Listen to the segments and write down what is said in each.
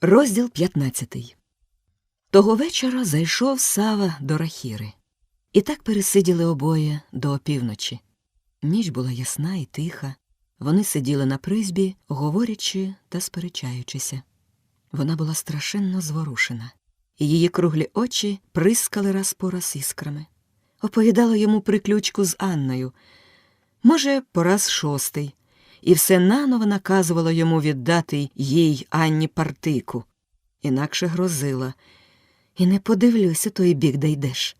Розділ 15 Того вечора зайшов Сава до Рахіри. І так пересиділи обоє до опівночі. Ніч була ясна і тиха. Вони сиділи на призбі, говорячи та сперечаючися. Вона була страшенно зворушена, її круглі очі прискали раз по раз іскрами. Оповідала йому приключку з Анною, може, по раз шостий, і все наново наказувала йому віддати їй Анні партику, інакше грозила. І не подивлюся той бік, де йдеш.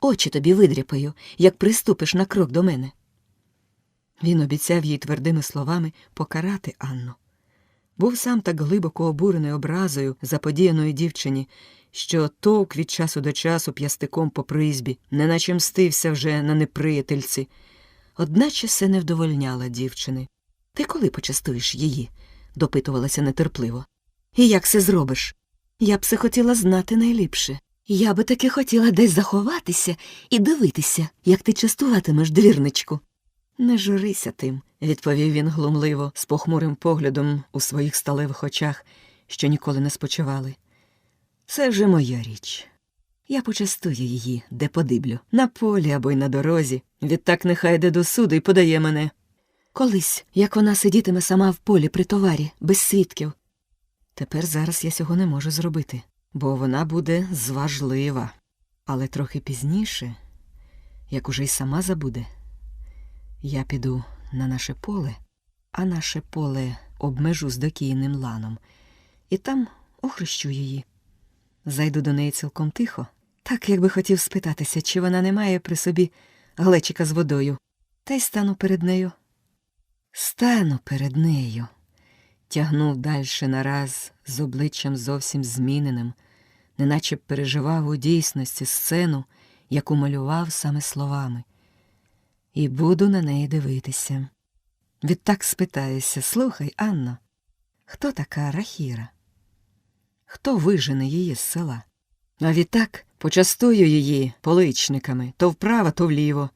Очі тобі видряпаю, як приступиш на крок до мене. Він обіцяв їй твердими словами покарати Анну. Був сам так глибоко обурений образою заподіяної дівчині, що товк від часу до часу п'ястиком по призбі, неначе мстився вже на неприятельці. Одначе все не вдовольняла дівчини. Ти коли почастуєш її? допитувалася нетерпливо. І як це зробиш? Я б це хотіла знати найліпше. Я би таки хотіла десь заховатися і дивитися, як ти частуватимеш двірничку. Не журися тим, відповів він глумливо, з похмурим поглядом у своїх сталевих очах, що ніколи не спочивали. Це вже моя річ. Я почастую її, де подиблю, на полі або й на дорозі. Відтак нехай йде до суду і подає мене. Колись, як вона сидітиме сама в полі при товарі, без свідків. Тепер зараз я цього не можу зробити, бо вона буде зважлива. Але трохи пізніше, як уже й сама забуде, я піду на наше поле, а наше поле обмежу з докійним ланом, і там охрещу її. Зайду до неї цілком тихо, так якби хотів спитатися, чи вона не має при собі глечика з водою, та й стану перед нею. Стану перед нею. Тягнув дальше нараз з обличчям зовсім зміненим, неначе б переживав у дійсності сцену, яку малював саме словами, і буду на неї дивитися. Відтак спитаюся слухай, Анно, хто така Рахіра? Хто вижене її з села? А відтак почастую її поличниками то вправо, то вліво,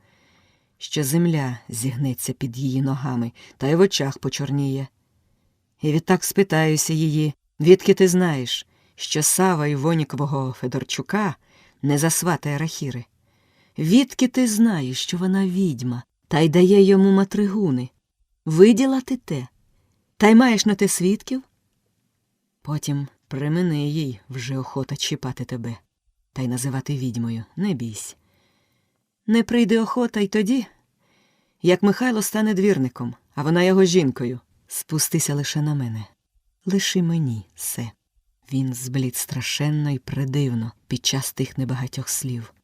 що земля зігнеться під її ногами та й в очах почорніє. І відтак спитаюся її, відки ти знаєш, що Сава Івонікового Федорчука не засватає Рахіри? Відки ти знаєш, що вона відьма, та й дає йому матригуни? Виділа ти те, та й маєш на те свідків? Потім примини їй вже охота чіпати тебе та й називати відьмою, не бійсь. Не прийде охота й тоді, як Михайло стане двірником, а вона його жінкою. Спустися лише на мене. Лиши мені все. Він зблід страшенно і придивно під час тих небагатьох слів.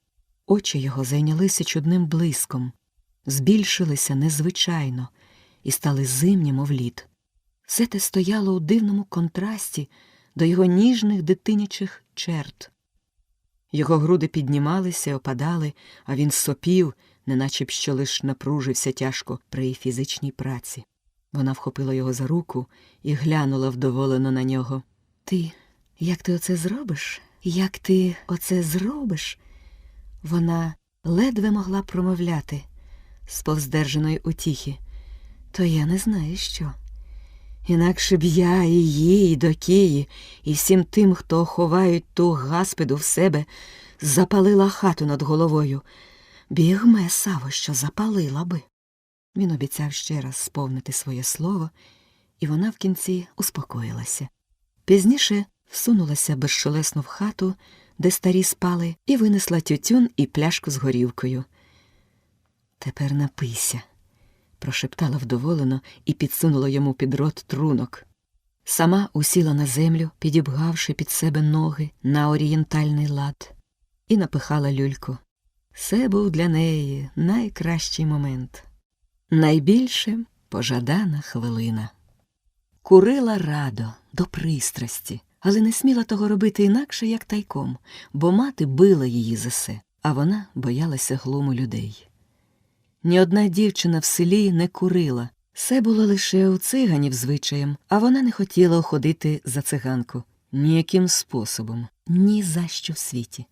Очі його зайнялися чудним блиском, збільшилися незвичайно і стали зимні, мов лід. Все те стояло у дивному контрасті до його ніжних дитинячих черт. Його груди піднімалися, опадали, а він сопів, неначе б що лиш напружився тяжко при фізичній праці. Вона вхопила його за руку і глянула вдоволено на нього. Ти, як ти оце зробиш? Як ти оце зробиш? Вона ледве могла промовляти з повздержаної утіхи. То я не знаю що. Інакше б я і їй, і до Кії, і всім тим, хто ховають ту гаспиду в себе, запалила хату над головою. Бігме, Саво, що запалила би. Він обіцяв ще раз сповнити своє слово, і вона в кінці успокоїлася. Пізніше всунулася безшелесно в хату, де старі спали, і винесла тютюн і пляшку з горівкою. Тепер напийся, прошептала вдоволено і підсунула йому під рот трунок. Сама усіла на землю, підібгавши під себе ноги на орієнтальний лад, і напихала люльку. Це був для неї найкращий момент. Найбільше пожадана хвилина. Курила радо, до пристрасті, але не сміла того робити інакше, як тайком, бо мати била її за се, а вона боялася глуму людей. Ні одна дівчина в селі не курила. Все було лише у циганів звичаєм, а вона не хотіла уходити за циганку ніяким способом, ні за що в світі.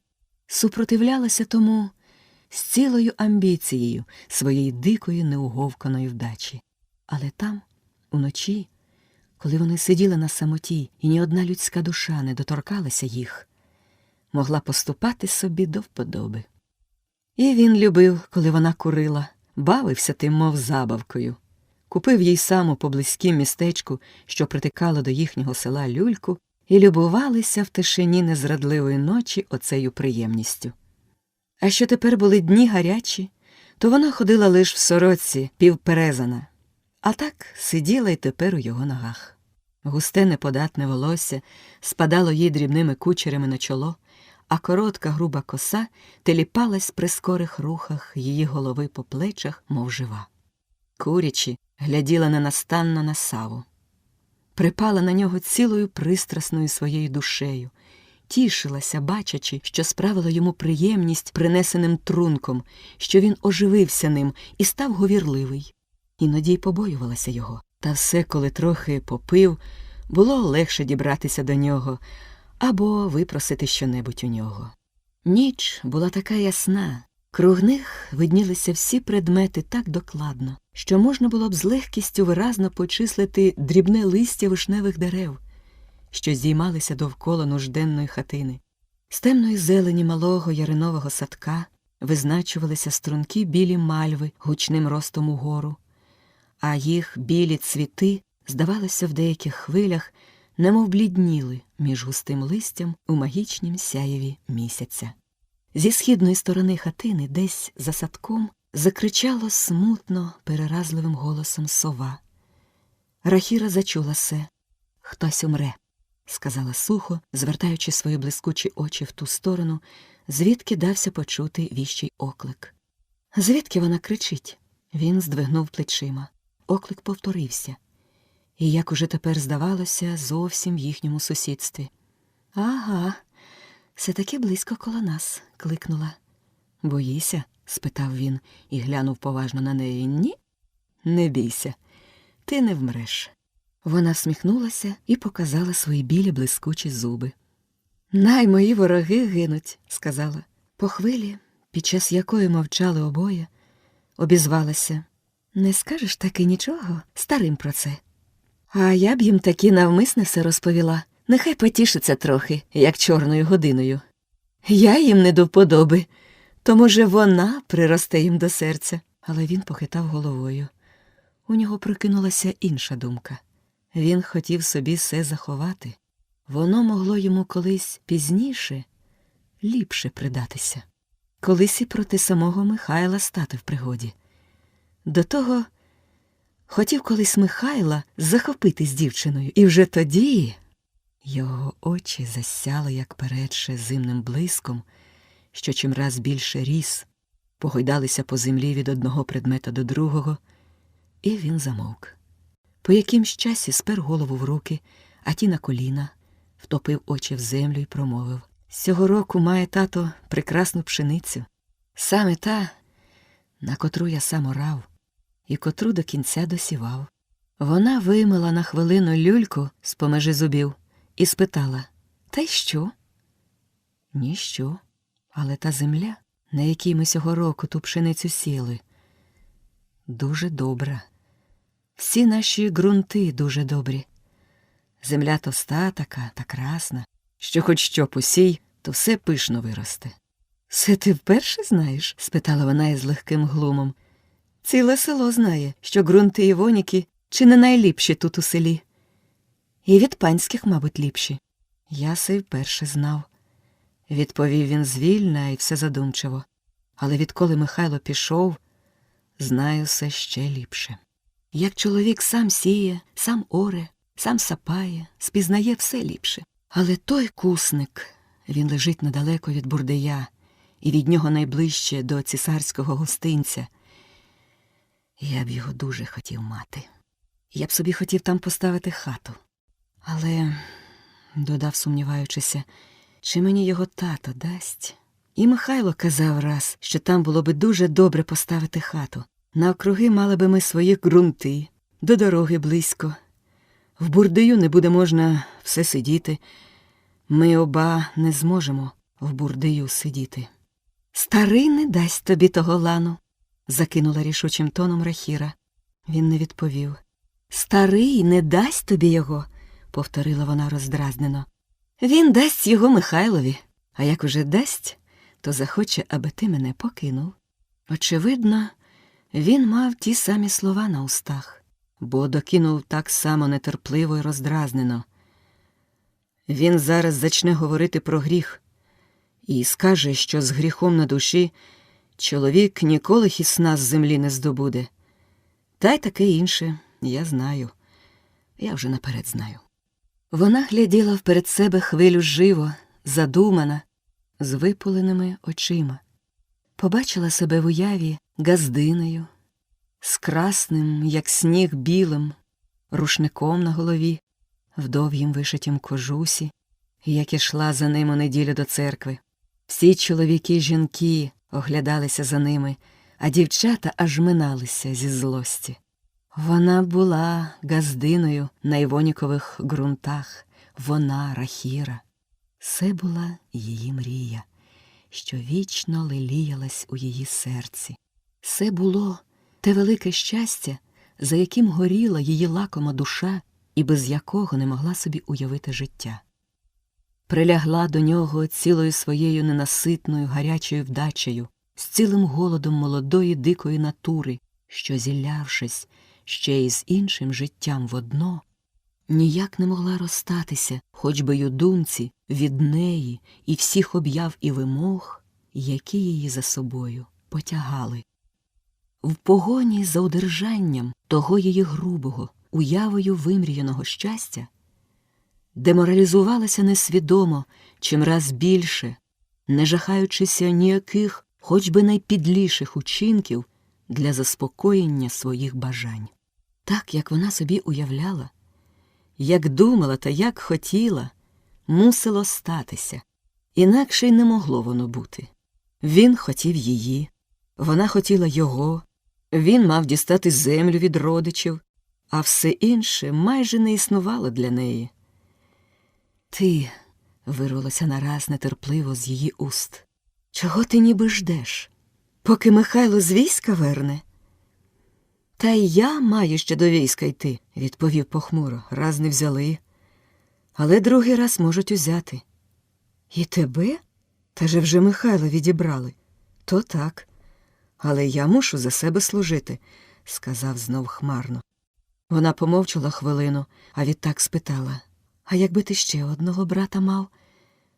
Супротивлялася тому з цілою амбіцією своєї дикої неуговканої вдачі. Але там, уночі, коли вони сиділи на самоті, і ні одна людська душа не доторкалася їх, могла поступати собі до вподоби. І він любив, коли вона курила, бавився тим, мов забавкою. Купив їй сам у поблизькім містечку, що притикало до їхнього села люльку, і любувалися в тишині незрадливої ночі оцею приємністю. А що тепер були дні гарячі, то вона ходила лиш в сорочці, півперезана, а так сиділа й тепер у його ногах. Густе неподатне волосся спадало їй дрібними кучерями на чоло, а коротка груба коса теліпалась при скорих рухах її голови по плечах, мов жива. Курячі гляділа ненастанно на саву. Припала на нього цілою пристрасною своєю душею, тішилася, бачачи, що справила йому приємність принесеним трунком, що він оживився ним і став говірливий. Іноді й побоювалася його. Та все, коли трохи попив, було легше дібратися до нього або випросити щонебудь у нього. Ніч була така ясна, круг них виднілися всі предмети так докладно, що можна було б з легкістю виразно почислити дрібне листя вишневих дерев, що здіймалися довкола нужденної хатини. З темної зелені малого яринового садка визначувалися струнки білі мальви гучним ростом угору, а їх білі цвіти, здавалося, в деяких хвилях немов блідніли між густим листям у магічнім сяєві місяця. Зі східної сторони хатини, десь за садком, закричало смутно переразливим голосом сова. Рахіра зачула се. Хтось умре, сказала сухо, звертаючи свої блискучі очі в ту сторону, звідки дався почути віщий оклик. Звідки вона кричить? Він здвигнув плечима. Оклик повторився і, як уже тепер здавалося, зовсім в їхньому сусідстві. Ага, все таки близько коло нас, кликнула. Боїся? спитав він і глянув поважно на неї. Ні? Не бійся, ти не вмреш. Вона всміхнулася і показала свої білі блискучі зуби. Най мої вороги гинуть, сказала. По хвилі, під час якої мовчали обоє, обізвалася. Не скажеш таки нічого старим про це. А я б їм таки навмисне все розповіла. Нехай потішиться трохи, як чорною годиною. Я їм не до вподоби, то, може, вона приросте їм до серця. Але він похитав головою. У нього прокинулася інша думка. Він хотів собі все заховати. Воно могло йому колись пізніше ліпше придатися. Колись і проти самого Михайла стати в пригоді. До того хотів колись Михайла захопити з дівчиною, і вже тоді його очі засяли, як передше, зимним блиском, що чимраз більше ріс, погойдалися по землі від одного предмета до другого, і він замовк. По якимсь часі спер голову в руки, а ті на коліна, втопив очі в землю і промовив Сього року має тато прекрасну пшеницю, саме та, на котру я сам орав і котру до кінця досівав. Вона вимила на хвилину люльку з помежі зубів і спитала Та й що? Ніщо. Але та земля, на якій ми сього року ту пшеницю сіли, дуже добра. Всі наші ґрунти дуже добрі. Земля тоста така та красна, що хоч що посій, то все пишно виросте. Це ти вперше знаєш? спитала вона із легким глумом. Ціле село знає, що ґрунти Івоніки чи не найліпші тут у селі. І від панських, мабуть, ліпші. Я се вперше знав. Відповів він звільна і все задумчиво. Але відколи Михайло пішов, знаю все ще ліпше. Як чоловік сам сіє, сам оре, сам сапає, спізнає все ліпше. Але той кусник, він лежить недалеко від бурдея, і від нього найближче до цісарського гостинця. Я б його дуже хотів мати. Я б собі хотів там поставити хату. Але, додав, сумніваючися, чи мені його тато дасть? І Михайло казав раз, що там було би дуже добре поставити хату. На округи мали би ми свої ґрунти, до дороги близько. В бурдею не буде можна все сидіти. Ми оба не зможемо в бурдею сидіти. Старий не дасть тобі того лану, закинула рішучим тоном Рахіра. Він не відповів. Старий не дасть тобі його, повторила вона роздразнено. Він дасть його Михайлові, а як уже дасть, то захоче, аби ти мене покинув. Очевидно, він мав ті самі слова на устах, бо докинув так само нетерпливо й роздразнено. Він зараз зачне говорити про гріх і скаже, що з гріхом на душі чоловік ніколи хісна з землі не здобуде. Та й таке інше я знаю. Я вже наперед знаю. Вона гляділа вперед себе хвилю живо, задумана, з випуленими очима. Побачила себе в уяві газдиною, з красним, як сніг білим, рушником на голові, в довгім вишитім кожусі, як ішла за ним у неділю до церкви. Всі чоловіки жінки оглядалися за ними, а дівчата аж миналися зі злості. Вона була газдиною на Івонікових ґрунтах, вона рахіра. Це була її мрія, що вічно леліялась у її серці. Це було те велике щастя, за яким горіла її лакома душа і без якого не могла собі уявити життя. Прилягла до нього цілою своєю ненаситною гарячою вдачею, з цілим голодом молодої дикої натури, що, зілявшись ще й з іншим життям водно, ніяк не могла розстатися, хоч би й у думці, від неї і всіх об'яв і вимог, які її за собою потягали. В погоні за удержанням того її грубого, уявою вимріяного щастя, деморалізувалася несвідомо чим раз більше, не жахаючися ніяких, хоч би найпідліших учинків для заспокоєння своїх бажань. Так, як вона собі уявляла, як думала та як хотіла, мусило статися, інакше й не могло воно бути. Він хотів її, вона хотіла його, він мав дістати землю від родичів, а все інше майже не існувало для неї. Ти, вирвалося нараз нетерпливо з її уст. Чого ти ніби ждеш? Поки Михайло з війська верне? Та й я маю ще до війська йти, відповів похмуро. Раз не взяли, але другий раз можуть узяти. І тебе? Та же вже Михайло відібрали. То так. Але я мушу за себе служити, сказав знов хмарно. Вона помовчала хвилину, а відтак спитала А якби ти ще одного брата мав,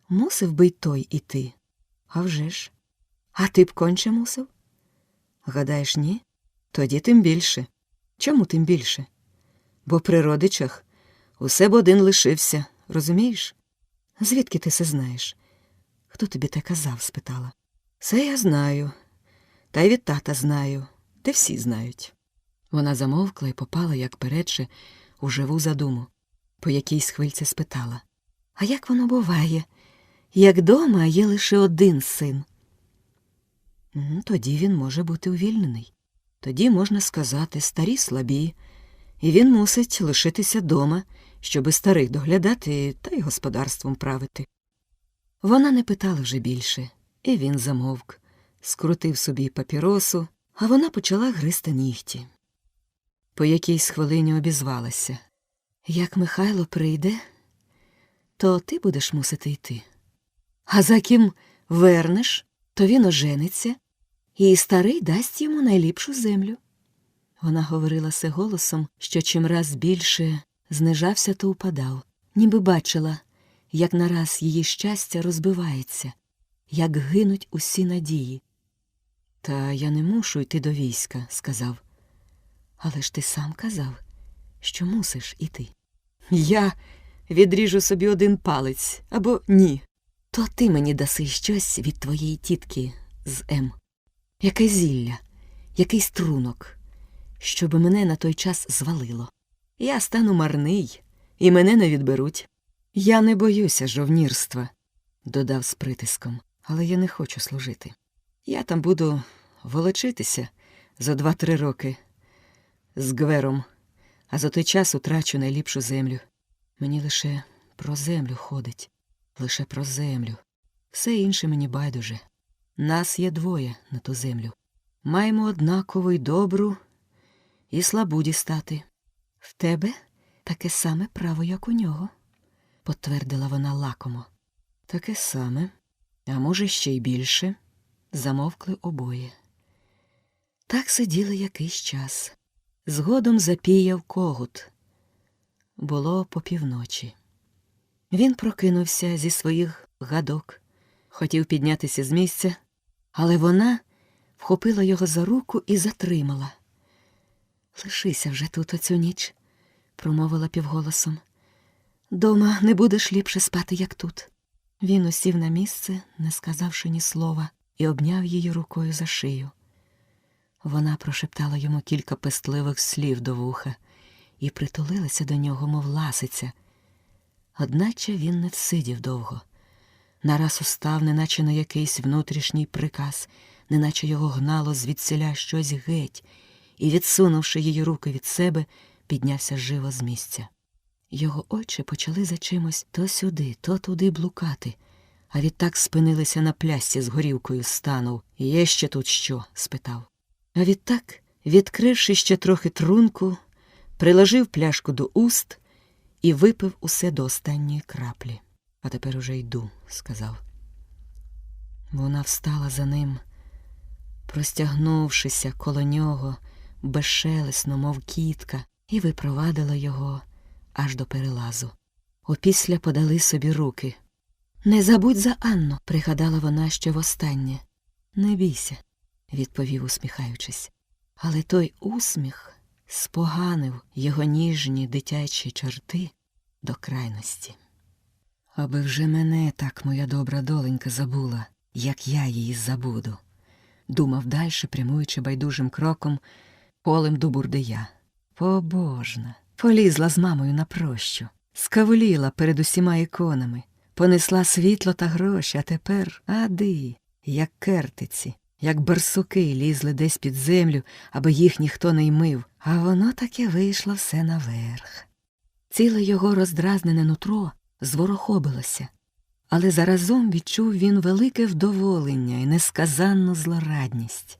мусив би й той іти? А вже ж. А ти б конче мусив? Гадаєш, ні? Тоді тим більше. Чому тим більше? Бо при родичах усе б один лишився, розумієш? Звідки ти це знаєш? Хто тобі те казав? спитала. Це я знаю, та й від тата знаю, те всі знають. Вона замовкла і попала, як передше, у живу задуму. По якійсь хвильці спитала А як воно буває, як дома є лише один син? Тоді він може бути увільнений. Тоді можна сказати старі слабі, і він мусить лишитися дома, щоби старих доглядати та й господарством правити. Вона не питала вже більше, і він замовк, скрутив собі папіросу, а вона почала гризти нігті. По якійсь хвилині обізвалася Як Михайло прийде, то ти будеш мусити йти. А за ким вернеш, то він ожениться, і старий дасть йому найліпшу землю. Вона говорила се голосом, що чимраз більше знижався то упадав, ніби бачила, як нараз її щастя розбивається, як гинуть усі надії. Та я не мушу йти до війська, сказав. Але ж ти сам казав, що мусиш іти. Я відріжу собі один палець або ні. То ти мені даси щось від твоєї тітки з М. Яке зілля, який струнок, щоб мене на той час звалило. Я стану марний, і мене не відберуть. Я не боюся жовнірства, додав з притиском, але я не хочу служити. Я там буду волочитися за два-три роки з гвером, а за той час утрачу найліпшу землю. Мені лише про землю ходить, лише про землю. Все інше мені байдуже. Нас є двоє на ту землю. Маємо однаково й добру і слабу дістати. В тебе таке саме право, як у нього, підтвердила вона лакомо. Таке саме, а може, ще й більше, замовкли обоє. Так сиділи якийсь час. Згодом запіяв когут. Було по півночі. Він прокинувся зі своїх гадок, хотів піднятися з місця, але вона вхопила його за руку і затримала. Лишися вже тут оцю ніч, промовила півголосом. Дома не будеш ліпше спати, як тут. Він усів на місце, не сказавши ні слова, і обняв її рукою за шию. Вона прошептала йому кілька пестливих слів до вуха і притулилася до нього, мов ласиця. Одначе він не всидів довго. Нараз устав, неначе на якийсь внутрішній приказ, неначе його гнало звідсіля щось геть, і, відсунувши її руки від себе, піднявся живо з місця. Його очі почали за чимось то сюди, то туди блукати, а відтак спинилися на плясці з горілкою, станув. Є ще тут що? спитав. А відтак, відкривши ще трохи трунку, приложив пляшку до уст і випив усе до останньої краплі. А тепер уже йду, сказав. Вона встала за ним, простягнувшися коло нього безшелесно, мов кітка, і випровадила його аж до перелазу. Опісля подали собі руки. Не забудь за Анну, пригадала вона ще востаннє. Не бійся, відповів, усміхаючись. Але той усміх споганив його ніжні дитячі чорти до крайності. Аби вже мене так моя добра доленька забула, як я її забуду, думав дальше, прямуючи байдужим кроком полем до бурдия. Побожна, полізла з мамою на прощу, скавуліла перед усіма іконами, понесла світло та гроші, а тепер ади, як кертиці, як барсуки лізли десь під землю, аби їх ніхто не ймив, а воно таке вийшло все наверх. Ціле його роздразнене нутро зворохобилося, але заразом відчув він велике вдоволення і несказанну злорадність.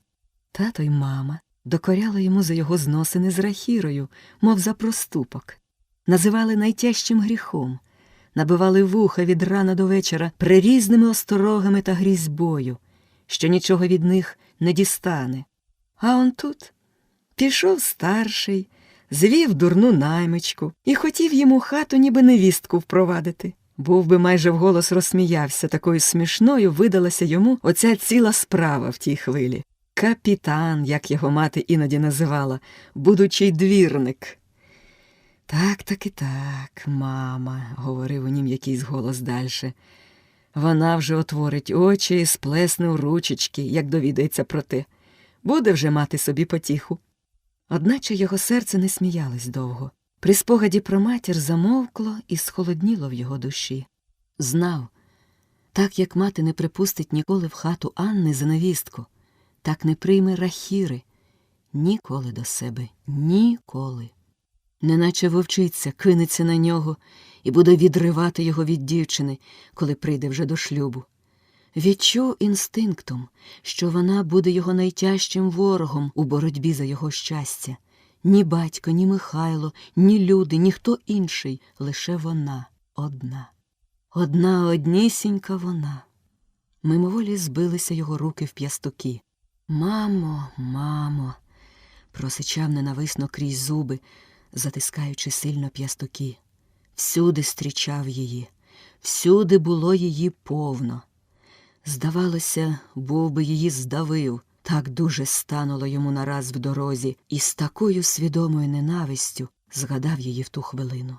Тато й мама докоряли йому за його зносини з рахірою, мов за проступок, називали найтяжчим гріхом, набивали вуха від рана до вечора прирізними осторогами та грізьбою, що нічого від них не дістане. А он тут пішов старший, звів дурну наймичку і хотів йому хату, ніби невістку впровадити. Був би майже вголос розсміявся, такою смішною видалася йому оця ціла справа в тій хвилі. Капітан, як його мати іноді називала, будучий двірник. Так, так і так, мама, говорив у нім якийсь голос дальше. Вона вже отворить очі і сплесне у ручечки, як довідається про те. Буде вже мати собі потіху. Одначе його серце не сміялось довго. При спогаді про матір замовкло і схолодніло в його душі. Знав, так як мати не припустить ніколи в хату Анни за невістку, так не прийме рахіри ніколи до себе, ніколи. Неначе вовчиця кинеться на нього і буде відривати його від дівчини, коли прийде вже до шлюбу. Відчув інстинктом, що вона буде його найтяжчим ворогом у боротьбі за його щастя. Ні батько, ні Михайло, ні люди, ніхто інший, лише вона одна. Одна однісінька вона. Мимоволі збилися його руки в п'ястуки. Мамо, мамо, просичав ненависно крізь зуби, затискаючи сильно п'ястуки. Всюди стрічав її, всюди було її повно. Здавалося, був би її здавив, так дуже стануло йому нараз в дорозі, і з такою свідомою ненавистю згадав її в ту хвилину.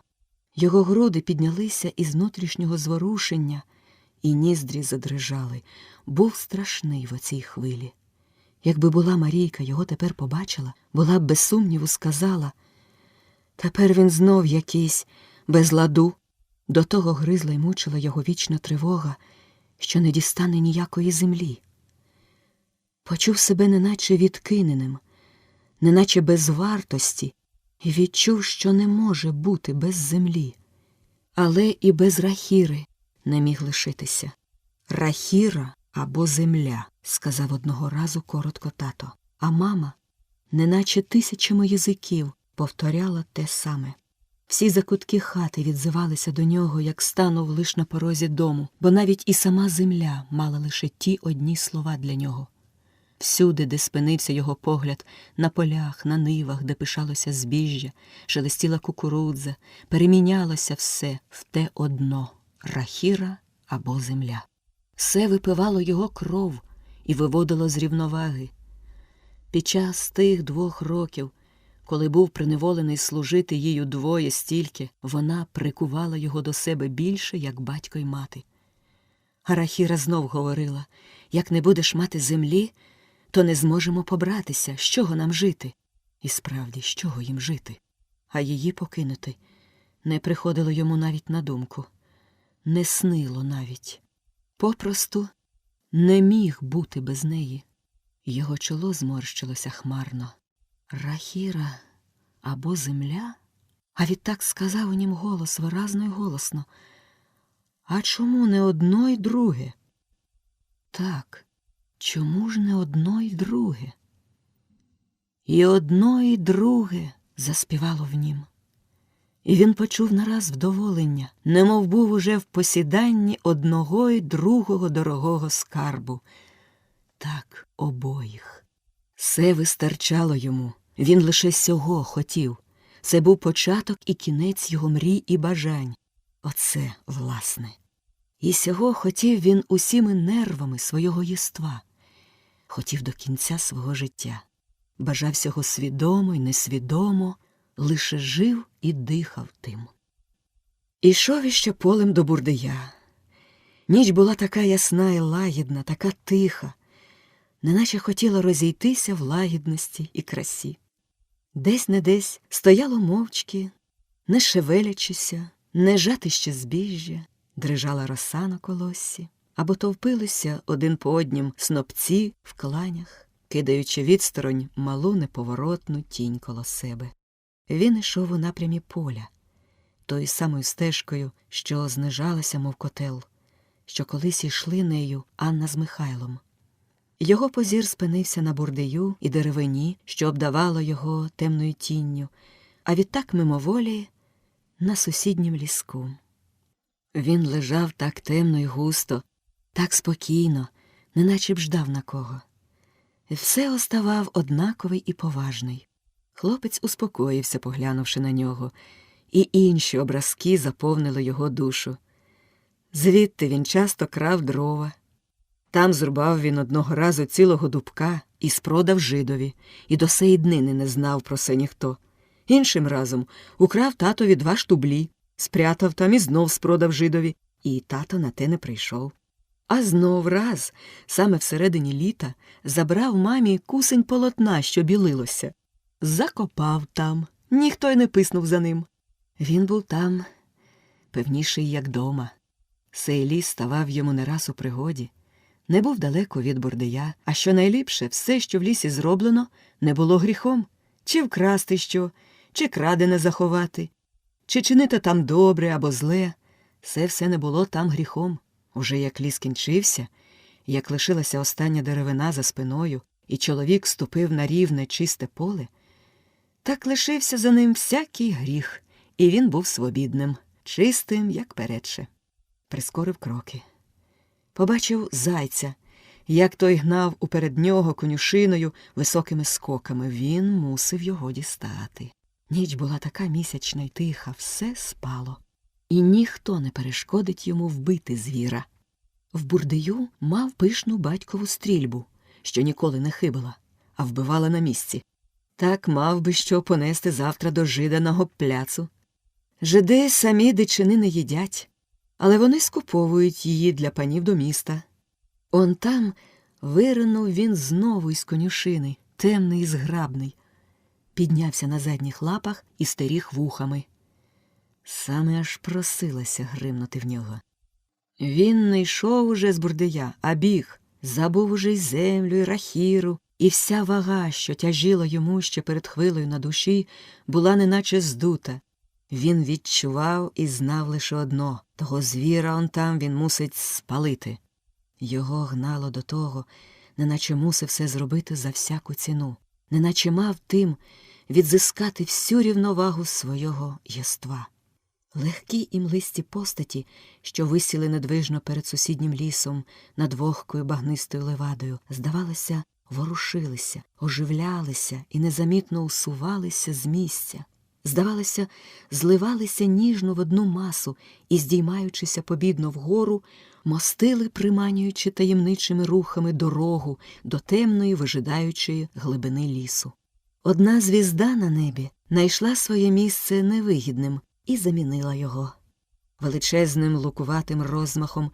Його груди піднялися із внутрішнього зворушення, і ніздрі задрижали. Був страшний в оцій хвилі. Якби була Марійка, його тепер побачила, була б без сумніву сказала тепер він знов якийсь без ладу. До того гризла й мучила його вічна тривога, що не дістане ніякої землі. Почув себе неначе відкиненим, неначе без вартості, і відчув, що не може бути без землі. Але і без рахіри не міг лишитися. Рахіра або земля, сказав одного разу коротко тато, а мама, неначе тисячами язиків, повторяла те саме. Всі закутки хати відзивалися до нього, як станув лиш на порозі дому, бо навіть і сама земля мала лише ті одні слова для нього. Всюди, де спинився його погляд, на полях, на нивах, де пишалося збіжжя, шелестіла кукурудза, перемінялося все в те одно рахіра або земля. Все випивало його кров і виводило з рівноваги. Під час тих двох років, коли був приневолений служити їй удвоє стільки, вона прикувала його до себе більше, як батько й мати. А Рахіра знов говорила як не будеш мати землі, то не зможемо побратися, з чого нам жити? І справді, з чого їм жити? А її покинути не приходило йому навіть на думку, не снило навіть. Попросту не міг бути без неї. Його чоло зморщилося хмарно. Рахіра або земля? А відтак сказав у нім голос виразно й голосно. А чому не одно й друге? Так, чому ж не одно й друге? І одно й друге заспівало в нім. І він почув нараз вдоволення, немов був уже в посіданні одного й другого дорогого скарбу. Так, обоїх. Все вистачало йому. Він лише сього хотів. Це був початок і кінець його мрій і бажань. Оце, власне. І сього хотів він усіми нервами свого єства, хотів до кінця свого життя, бажав сього свідомо й несвідомо, лише жив і дихав тим. Ішов іще полем до бурдия. Ніч була така ясна і лагідна, така тиха, неначе хотіла розійтися в лагідності і красі. Десь не десь стояло мовчки, не шевелячися, не жатище збіжжя, дрижала роса на колоссі, або товпилися один по однім снопці в кланях, кидаючи відсторонь малу неповоротну тінь коло себе. Він ішов у напрямі поля, тою самою стежкою, що знижалася, мов котел, що колись йшли нею Анна з Михайлом. Його позір спинився на бурдею і деревині, що обдавало його темною тінню, а відтак мимоволі на сусіднім ліску. Він лежав так темно й густо, так спокійно, неначе б ждав на кого. Все оставав однаковий і поважний. Хлопець успокоївся, поглянувши на нього, і інші образки заповнили його душу. Звідти він часто крав дрова. Там зрубав він одного разу цілого дубка і спродав жидові, і до сеї днини не знав про це ніхто. Іншим разом украв татові два штублі, спрятав там і знов спродав жидові, і тато на те не прийшов. А знов раз, саме всередині літа, забрав мамі кусень полотна, що білилося. Закопав там, ніхто й не писнув за ним. Він був там, певніший, як дома. Сей ліс ставав йому не раз у пригоді. Не був далеко від бордея, а що найліпше, все, що в лісі зроблено, не було гріхом чи вкрасти що, чи крадене заховати, чи чинити там добре або зле. Це все не було там гріхом. Уже як ліс кінчився, як лишилася остання деревина за спиною, і чоловік ступив на рівне чисте поле, так лишився за ним всякий гріх, і він був свобідним, чистим, як передше. Прискорив кроки. Побачив зайця, як той гнав уперед нього конюшиною високими скоками. Він мусив його дістати. Ніч була така місячна й тиха, все спало, і ніхто не перешкодить йому вбити звіра. В бурдею мав пишну батькову стрільбу, що ніколи не хибила, а вбивала на місці. Так мав би що понести завтра до жиданого пляцу. Жиди самі дичини не їдять, але вони скуповують її для панів до міста. Он там виринув він знову із конюшини, темний і зграбний, піднявся на задніх лапах і стеріг вухами. Саме аж просилася гримнути в нього. Він не йшов уже з бурдея, а біг, забув уже й землю, й рахіру, і вся вага, що тяжіла йому ще перед хвилею на душі, була неначе здута. Він відчував і знав лише одно того звіра он там він мусить спалити. Його гнало до того, неначе мусив все зробити за всяку ціну, неначе мав тим відзискати всю рівновагу свого єства. Легкі і млисті постаті, що висіли недвижно перед сусіднім лісом над вогкою багнистою левадою, здавалося, ворушилися, оживлялися і незамітно усувалися з місця. Здавалося, зливалися ніжно в одну масу і, здіймаючися побідно вгору, мостили, приманюючи таємничими рухами дорогу до темної, вижидаючої глибини лісу. Одна звізда на небі найшла своє місце невигідним і замінила його. Величезним лукуватим розмахом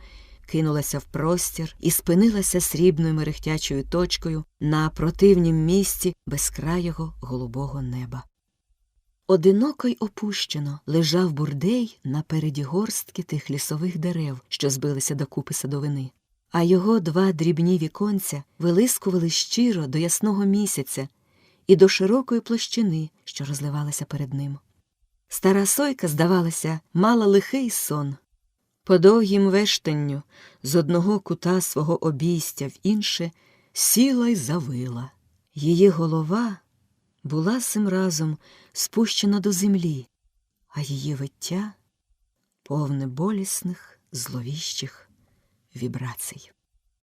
кинулася в простір і спинилася срібною мерехтячою точкою на противнім місці безкрайого голубого неба. Одиноко й опущено лежав бурдей напереді горстки тих лісових дерев, що збилися докупи садовини, а його два дрібні віконця вилискували щиро до ясного місяця і до широкої площини, що розливалася перед ним. Стара сойка, здавалося, мала лихий сон. По довгім вештанню з одного кута свого обійстя в інше сіла й завила. Її голова була цим разом спущена до землі, а її виття повне болісних, зловіщих вібрацій.